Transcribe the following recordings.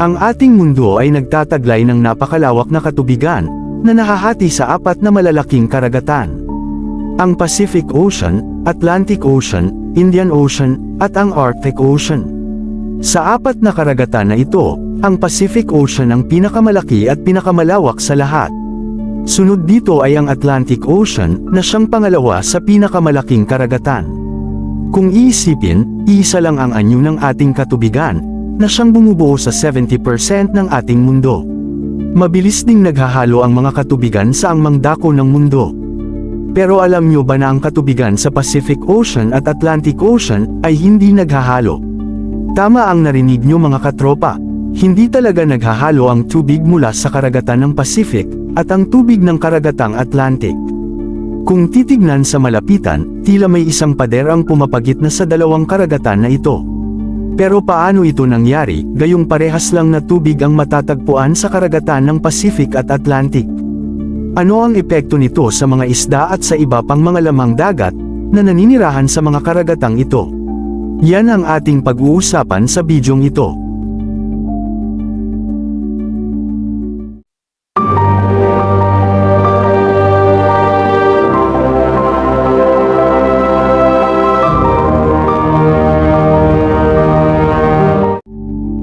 Ang ating mundo ay nagtataglay ng napakalawak na katubigan, na nahahati sa apat na malalaking karagatan. Ang Pacific Ocean, Atlantic Ocean, Indian Ocean, at ang Arctic Ocean. Sa apat na karagatan na ito, ang Pacific Ocean ang pinakamalaki at pinakamalawak sa lahat. Sunod dito ay ang Atlantic Ocean na siyang pangalawa sa pinakamalaking karagatan. Kung iisipin, isa lang ang anyo ng ating katubigan, na siyang bumubuo sa 70% ng ating mundo. Mabilis ding naghahalo ang mga katubigan sa ang mangdako ng mundo. Pero alam nyo ba na ang katubigan sa Pacific Ocean at Atlantic Ocean ay hindi naghahalo? Tama ang narinig nyo mga katropa, hindi talaga naghahalo ang tubig mula sa karagatan ng Pacific at ang tubig ng karagatang Atlantic. Kung titignan sa malapitan, tila may isang pader ang pumapagit na sa dalawang karagatan na ito. Pero paano ito nangyari, gayong parehas lang na tubig ang matatagpuan sa karagatan ng Pacific at Atlantic? Ano ang epekto nito sa mga isda at sa iba pang mga lamang dagat, na naninirahan sa mga karagatang ito? Yan ang ating pag-uusapan sa bidyong ito.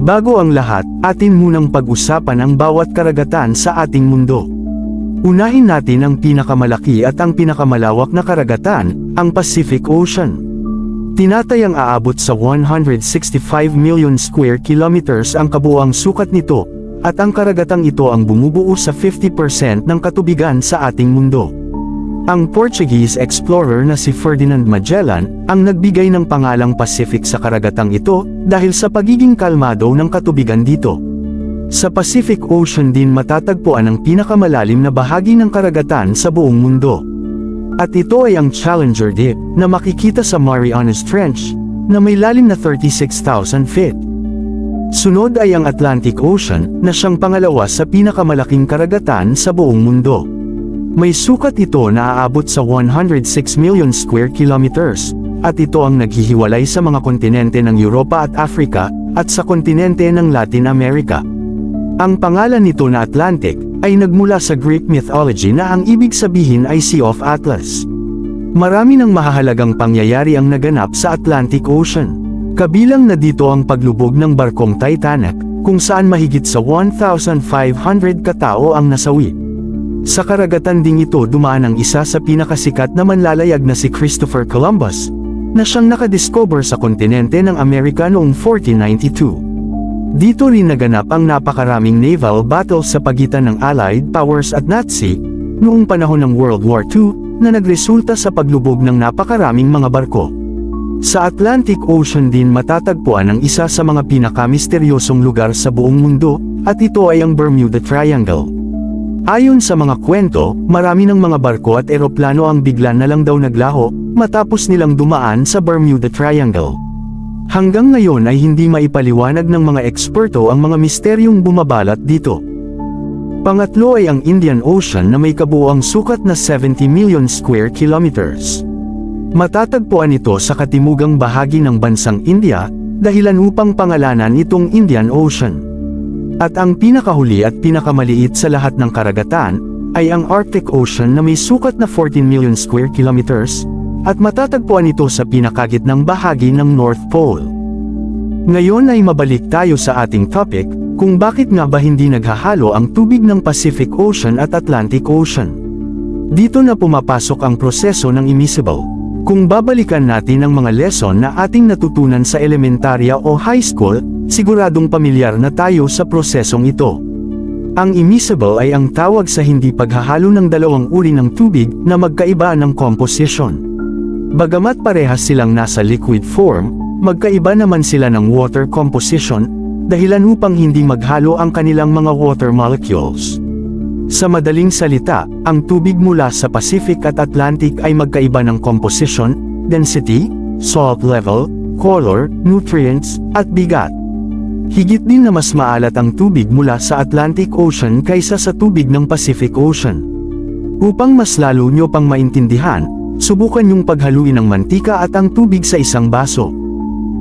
Bago ang lahat, atin munang pag-usapan ang bawat karagatan sa ating mundo. Unahin natin ang pinakamalaki at ang pinakamalawak na karagatan, ang Pacific Ocean. Tinatayang aabot sa 165 million square kilometers ang kabuang sukat nito, at ang karagatang ito ang bumubuo sa 50% ng katubigan sa ating mundo. Ang Portuguese explorer na si Ferdinand Magellan ang nagbigay ng pangalang Pacific sa karagatang ito dahil sa pagiging kalmado ng katubigan dito. Sa Pacific Ocean din matatagpuan ang pinakamalalim na bahagi ng karagatan sa buong mundo. At ito ay ang Challenger Deep na makikita sa Marianas Trench na may lalim na 36,000 feet. Sunod ay ang Atlantic Ocean na siyang pangalawa sa pinakamalaking karagatan sa buong mundo. May sukat ito na aabot sa 106 million square kilometers, at ito ang naghihiwalay sa mga kontinente ng Europa at Africa, at sa kontinente ng Latin America. Ang pangalan nito na Atlantic, ay nagmula sa Greek mythology na ang ibig sabihin ay Sea of Atlas. Marami ng mahahalagang pangyayari ang naganap sa Atlantic Ocean. Kabilang na dito ang paglubog ng barkong Titanic, kung saan mahigit sa 1,500 katao ang nasawi. Sa karagatan ding ito dumaan ang isa sa pinakasikat na manlalayag na si Christopher Columbus, na siyang nakadiscover sa kontinente ng Amerika noong 1492. Dito rin naganap ang napakaraming naval battles sa pagitan ng Allied powers at Nazi, noong panahon ng World War II, na nagresulta sa paglubog ng napakaraming mga barko. Sa Atlantic Ocean din matatagpuan ang isa sa mga pinakamisteryosong lugar sa buong mundo, at ito ay ang Bermuda Triangle. Ayon sa mga kwento, marami ng mga barko at eroplano ang bigla na lang daw naglaho, matapos nilang dumaan sa Bermuda Triangle. Hanggang ngayon ay hindi maipaliwanag ng mga eksperto ang mga misteryong bumabalat dito. Pangatlo ay ang Indian Ocean na may kabuuang sukat na 70 million square kilometers. Matatagpuan ito sa katimugang bahagi ng bansang India, dahilan upang pangalanan itong Indian Ocean. At ang pinakahuli at pinakamaliit sa lahat ng karagatan, ay ang Arctic Ocean na may sukat na 14 million square kilometers, at matatagpuan ito sa pinakagitnang bahagi ng North Pole. Ngayon ay mabalik tayo sa ating topic, kung bakit nga ba hindi naghahalo ang tubig ng Pacific Ocean at Atlantic Ocean. Dito na pumapasok ang proseso ng immiscible. Kung babalikan natin ang mga lesson na ating natutunan sa elementarya o high school, siguradong pamilyar na tayo sa prosesong ito. Ang immiscible ay ang tawag sa hindi paghahalo ng dalawang uri ng tubig na magkaiba ng composition. Bagamat parehas silang nasa liquid form, magkaiba naman sila ng water composition, dahilan upang hindi maghalo ang kanilang mga water molecules. Sa madaling salita, ang tubig mula sa Pacific at Atlantic ay magkaiba ng composition, density, salt level, color, nutrients, at bigat. Higit din na mas maalat ang tubig mula sa Atlantic Ocean kaysa sa tubig ng Pacific Ocean. Upang mas lalo nyo pang maintindihan, subukan yung paghaluin ng mantika at ang tubig sa isang baso.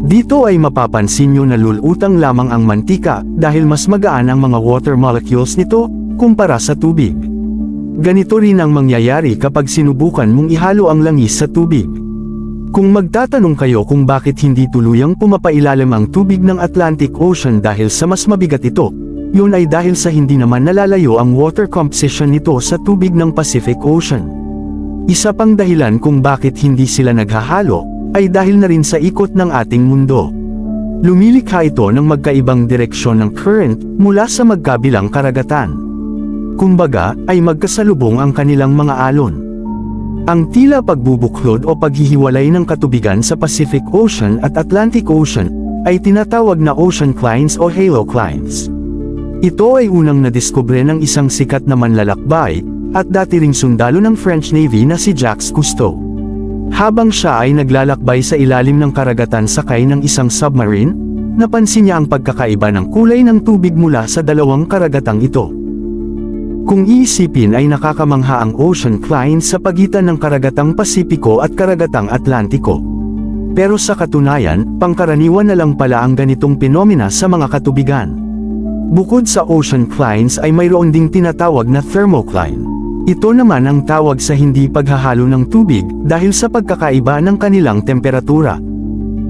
Dito ay mapapansin nyo na lulutang lamang ang mantika dahil mas magaan ang mga water molecules nito kumpara sa tubig. Ganito rin ang mangyayari kapag sinubukan mong ihalo ang langis sa tubig. Kung magtatanong kayo kung bakit hindi tuluyang pumapailalim ang tubig ng Atlantic Ocean dahil sa mas mabigat ito, yun ay dahil sa hindi naman nalalayo ang water composition nito sa tubig ng Pacific Ocean. Isa pang dahilan kung bakit hindi sila naghahalo, ay dahil na rin sa ikot ng ating mundo. Lumilikha ito ng magkaibang direksyon ng current mula sa magkabilang karagatan. Kumbaga, ay magkasalubong ang kanilang mga alon. Ang tila pagbubuklod o paghihiwalay ng katubigan sa Pacific Ocean at Atlantic Ocean ay tinatawag na ocean clines o haloclines. Ito ay unang nadiskubre ng isang sikat na manlalakbay at dati ring sundalo ng French Navy na si Jacques Cousteau. Habang siya ay naglalakbay sa ilalim ng karagatan sakay ng isang submarine, napansin niya ang pagkakaiba ng kulay ng tubig mula sa dalawang karagatang ito. Kung iisipin ay nakakamangha ang ocean cline sa pagitan ng karagatang Pasipiko at karagatang Atlantiko. Pero sa katunayan, pangkaraniwan na lang pala ang ganitong pinomena sa mga katubigan. Bukod sa ocean clines ay mayroon ding tinatawag na thermocline. Ito naman ang tawag sa hindi paghahalo ng tubig dahil sa pagkakaiba ng kanilang temperatura.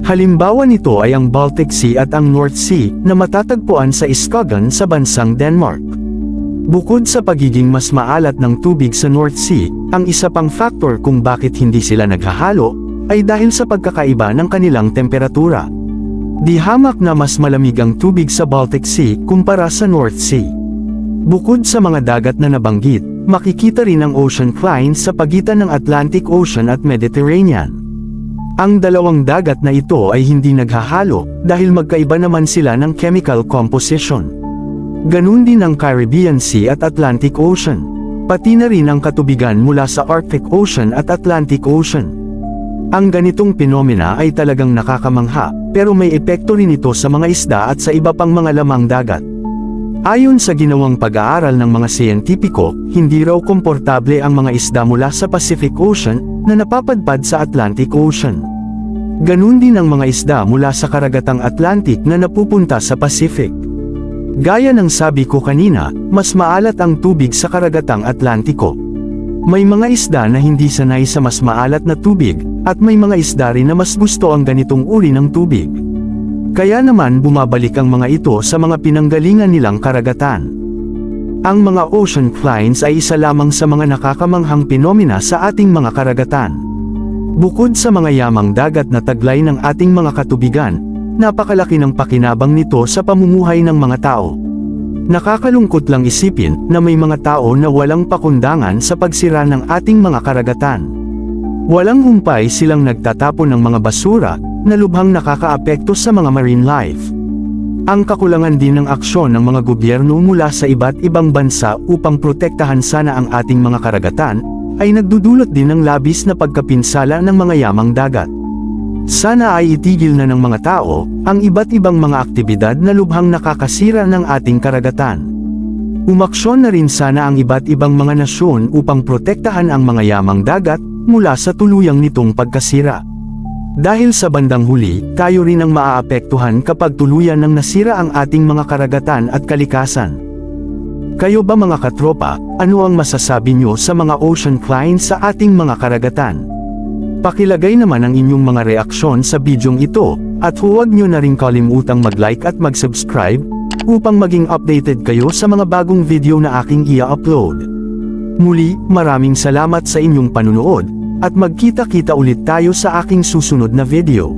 Halimbawa nito ay ang Baltic Sea at ang North Sea na matatagpuan sa Skagen sa bansang Denmark. Bukod sa pagiging mas maalat ng tubig sa North Sea, ang isa pang factor kung bakit hindi sila naghahalo ay dahil sa pagkakaiba ng kanilang temperatura. Di hamak na mas malamig ang tubig sa Baltic Sea kumpara sa North Sea. Bukod sa mga dagat na nabanggit, makikita rin ang ocean clines sa pagitan ng Atlantic Ocean at Mediterranean. Ang dalawang dagat na ito ay hindi naghahalo dahil magkaiba naman sila ng chemical composition. Ganun din ang Caribbean Sea at Atlantic Ocean. Pati na rin ang katubigan mula sa Arctic Ocean at Atlantic Ocean. Ang ganitong pinomena ay talagang nakakamangha, pero may epekto rin ito sa mga isda at sa iba pang mga lamang dagat. Ayon sa ginawang pag-aaral ng mga siyentipiko, hindi raw komportable ang mga isda mula sa Pacific Ocean na napapadpad sa Atlantic Ocean. Ganun din ang mga isda mula sa karagatang Atlantic na napupunta sa Pacific. Gaya ng sabi ko kanina, mas maalat ang tubig sa karagatang Atlantiko. May mga isda na hindi sanay sa mas maalat na tubig, at may mga isda rin na mas gusto ang ganitong uri ng tubig. Kaya naman bumabalik ang mga ito sa mga pinanggalingan nilang karagatan. Ang mga ocean clines ay isa lamang sa mga nakakamanghang pinomena sa ating mga karagatan. Bukod sa mga yamang dagat na taglay ng ating mga katubigan, napakalaki ng pakinabang nito sa pamumuhay ng mga tao. Nakakalungkot lang isipin na may mga tao na walang pakundangan sa pagsira ng ating mga karagatan. Walang humpay silang nagtatapon ng mga basura na lubhang nakakaapekto sa mga marine life. Ang kakulangan din ng aksyon ng mga gobyerno mula sa iba't ibang bansa upang protektahan sana ang ating mga karagatan, ay nagdudulot din ng labis na pagkapinsala ng mga yamang dagat. Sana ay itigil na ng mga tao, ang iba't ibang mga aktibidad na lubhang nakakasira ng ating karagatan. Umaksyon na rin sana ang iba't ibang mga nasyon upang protektahan ang mga yamang dagat, mula sa tuluyang nitong pagkasira. Dahil sa bandang huli, tayo rin ang maaapektuhan kapag tuluyan ng nasira ang ating mga karagatan at kalikasan. Kayo ba mga katropa, ano ang masasabi nyo sa mga ocean clines sa ating mga karagatan? Pakilagay naman ang inyong mga reaksyon sa bidyong ito, at huwag nyo na rin kalimutang mag-like at mag-subscribe, upang maging updated kayo sa mga bagong video na aking i-upload. Muli, maraming salamat sa inyong panunood, at magkita-kita ulit tayo sa aking susunod na video.